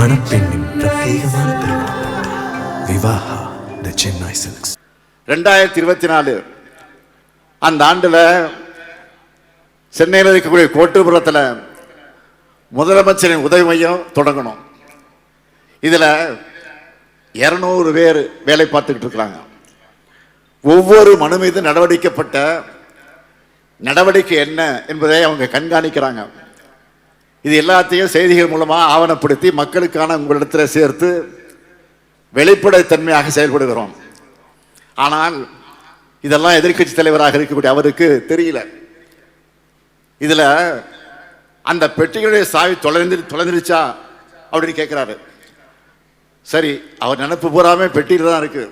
மணப்பெண்ணின் பிரத்யேகமான திருமணம் விவாஹா த சென்னை சில்க்ஸ். ரெண்டாயிரத்தி இருபத்தி நாலு. அந்த ஆண்டில் சென்னையில் இருக்கக்கூடிய கோட்டுபுரத்தில் முதலமைச்சரின் உதவி மையம் தொடங்கணும். இதில் இரநூறு பேர் வேலை பார்த்துக்கிட்டு இருக்கிறாங்க ஒவ்வொரு மனு மீது நடவடிக்கப்பட்ட நடவடிக்கை என்ன என்பதை அவங்க கண்காணிக்கிறாங்க. இது எல்லாத்தையும் செய்திகள் மூலமாக ஆவணப்படுத்தி மக்களுக்கான உங்களிடத்தில் சேர்த்து வெளிப்படைத்தன்மையாக செயல்படுகிறோம். ஆனால் இதெல்லாம் எதிர்க்கட்சி தலைவராக இருக்கக்கூடிய அவருக்கு தெரியல. இதில் அந்த பெட்டிகளுடைய சாவி தொலைந்து தொலைந்துருச்சா அப்படின்னு கேட்குறாரு சரி அவர் நினப்பு பூராமே பெட்டியில் தான் இருக்கு.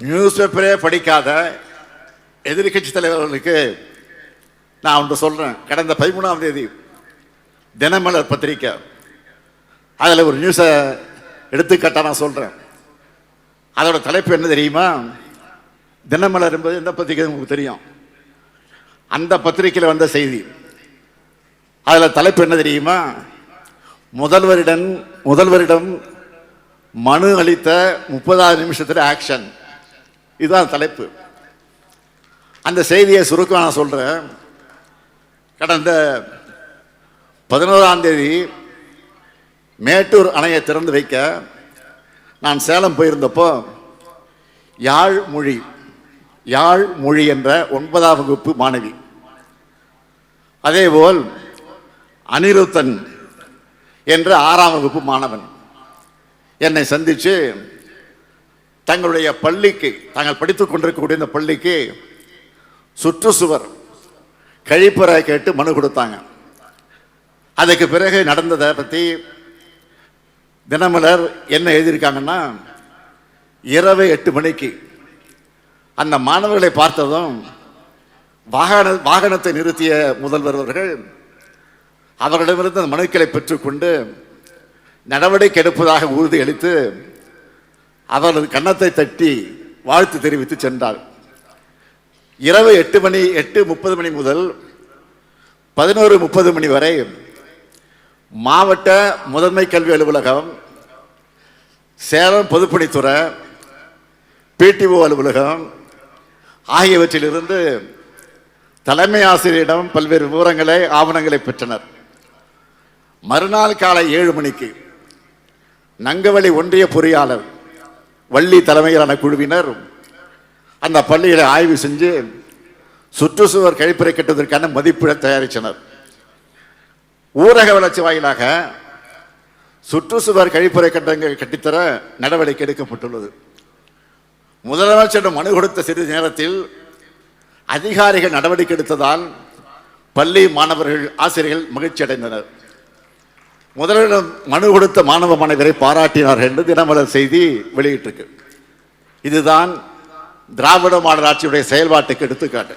நியூஸ் பேப்பரே படிக்காத எதிர்க்கட்சி தலைவர்களுக்கு நான் ஒன்று சொல்கிறேன் கடந்த பதிமூணாம் தேதி தினமலர் பத்திரிக்கை. அதில் ஒரு நியூஸை எடுத்துக்கட்டாக நான் சொல்கிறேன் அதோட தலைப்பு என்ன தெரியுமா? தினமலர் என்பது எந்த பத்திரிக்கை உங்களுக்கு தெரியும். அந்த பத்திரிக்கையில் வந்த செய்தி. அதில் தலைப்பு என்ன தெரியுமா? முதல்வரிடம் முதல்வரிடம் மனு அளித்த முப்பதாவது நிமிஷத்தில் ஆக்ஷன் இதுதான் தலைப்பு. அந்த செய்தியை சுருக்கம் நான் சொல்கிறேன் கடந்த பதினோராம் தேதி மேட்டூர் அணையை திறந்து வைக்க நான் சேலம் போயிருந்தப்போ யாழ் மொழி யாழ் மொழி என்ற ஒன்பதாம் வகுப்பு மாணவி. அதேபோல் அனிருத்தன் என்ற ஆறாம் வகுப்பு மாணவன் என்னை சந்தித்து தங்களுடைய பள்ளிக்கு தாங்கள் படித்துக் கொண்டிருக்கக்கூடிய இந்த பள்ளிக்கு சுற்றுச்சுவர் கழிப்பறை கேட்டு மனு கொடுத்தாங்க. அதுக்கு பிறகு நடந்ததை பற்றி தினமலர் என்ன எழுதியிருக்காங்கன்னா இரவு எட்டு மணிக்கு அந்த மாணவர்களை பார்த்ததும் வாகன வாகனத்தை நிறுத்திய முதல்வர் அவர்கள் அவர்களிடமிருந்து அந்த மனுக்களை பெற்றுக்கொண்டு நடவடிக்கை எடுப்பதாக உறுதியளித்து அவரது கன்னத்தை தட்டி வாழ்த்து தெரிவித்து சென்றார். இரவு எட்டு மணி எட்டு முப்பது மணி முதல் பதினோரு முப்பது மணி வரை மாவட்ட முதன்மை கல்வி அலுவலகம் சேலம் பொதுப்பணித்துறை பிடிஓ அலுவலகம் ஆகியவற்றிலிருந்து தலைமை ஆசிரியரிடம் பல்வேறு விவரங்களை ஆவணங்களை பெற்றனர். மறுநாள் காலை ஏழு மணிக்கு நங்கவழி ஒன்றிய பொறியாளர் வள்ளி தலைமையிலான குழுவினர் அந்த பள்ளிகளை ஆய்வு செஞ்சு சுற்றுச்சுவர் கழிப்பறை கட்டுவதற்கான மதிப்பீடை தயாரித்தனர். ஊரக வளர்ச்சி வாயிலாக சுற்றுச்சுவர் கழிப்பறை கட்டங்கள் கட்டித்தர நடவடிக்கை எடுக்கப்பட்டுள்ளது. முதலமைச்சரிடம் மனு கொடுத்த சிறிது நேரத்தில் அதிகாரிகள் நடவடிக்கை எடுத்ததால் பள்ளி மாணவர்கள் ஆசிரியர்கள் மகிழ்ச்சி அடைந்தனர். முதலிடம் மனு கொடுத்த மாணவ மாணவரை பாராட்டினார்கள் என்று தினமலர் செய்தி வெளியிட்டிருக்கு. இதுதான் திராவிட மாடல் ஆட்சியுடைய செயல்பாட்டுக்கு எடுத்துக்காட்டு.